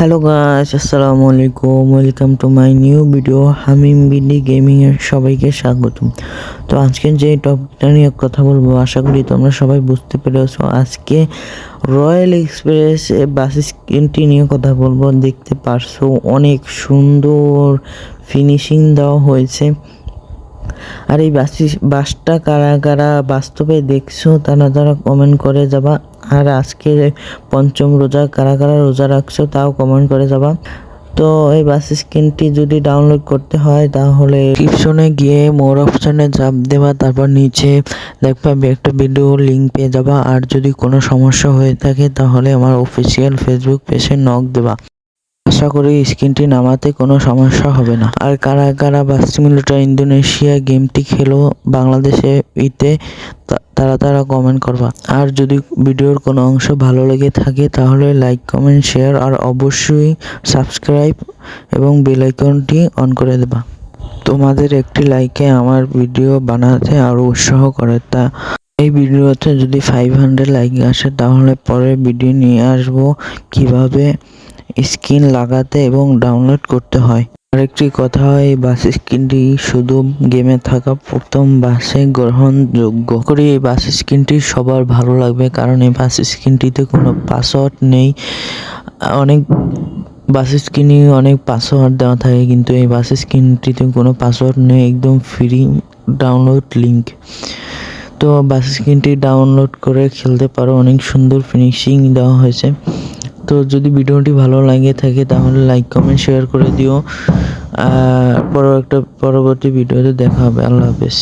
Hello গাছ আসসালামু আলাইকুম welcome to my new video Hamim BD গেমিংয়ের সবাইকে স্বাগতম। তো আজকে যে টপিকটা নিয়ে কথা বলব, আশা করি তোমরা সবাই বুঝতে পেরেছ। আজকে রয়্যাল এক্সপ্রেস বাস স্ক্রিনটি নিয়ে কথা বলব। দেখতে পারছ, অনেক সুন্দর ফিনিশিং দেওয়া হয়েছে। আর এই বাস, বাসটা কারা কারা বাস্তবে দেখছ তারা তারা কমেন্ট করে যাবা। আর আজকে পঞ্চম রোজা কারা কারা রোজা রাখছো তাও কমেন্ট করে যাবা। তো এই বাস স্ক্রিনটি যদি ডাউনলোড করতে হয় তাহলে ডিসক্রিপশনে গিয়ে মোর অপশানে চাপ দেবা, তারপর নিচে দেখবা একটা ভিডিও লিঙ্ক পেয়ে যাবা। আর যদি কোনো সমস্যা হয়ে থাকে তাহলে আমার অফিসিয়াল ফেসবুক পেজে নক দেবা। আশা করি স্ক্রিনটি নামাতে কোনো সমস্যা হবে না। আর কারা কারা বাস সিমুলেটর ইন্দোনেশিয়া গেমটি খেলো বাংলাদেশে ইতে তারা তারা কমেন্ট করবা। আর যদি ভিডিওর কোনো অংশ ভালো লেগে থাকে তাহলে লাইক কমেন্ট শেয়ার আর অবশ্যই সাবস্ক্রাইব এবং বেল আইকনটি অন করে দেবা। তোমাদের একটি লাইকে আমার ভিডিও বানাতে আরও উৎসাহ করে, তা এই ভিডিওতে যদি ফাইভ হান্ড্রেড লাইক আসে তাহলে পরের ভিডিও নিয়ে আসব কীভাবে স্ক্রিন লাগাতে এবং ডাউনলোড করতে হয়। আরেকটি কথা হয় এই বাস স্ক্রিনটি শুধু গেমে থাকা প্রথম বাসে গ্রহণযোগ্য। করি এই বাস স্ক্রিনটি সবার ভালো লাগবে, কারণ এই বাস স্ক্রিনটিতে কোনো পাসওয়ার্ড নেই। অনেক বাস স্ক্রিনে অনেক পাসওয়ার্ড দেওয়া থাকে, কিন্তু এই বাস স্ক্রিনটিতে কোনো পাসওয়ার্ড নেই, একদম ফ্রি ডাউনলোড লিঙ্ক তো বাস স্ক্রিনটি ডাউনলোড করে খেলতে পারো, অনেক সুন্দর ফিনিশিং দেওয়া হয়েছে। তো যদি ভিডিওটি ভালো লাগে থাকে তাহলে লাইক কমেন্ট শেয়ার করে দিও। আর পর একটা পরবর্তী ভিডিওতে দেখা হবে। আল্লাহ হাফেজ।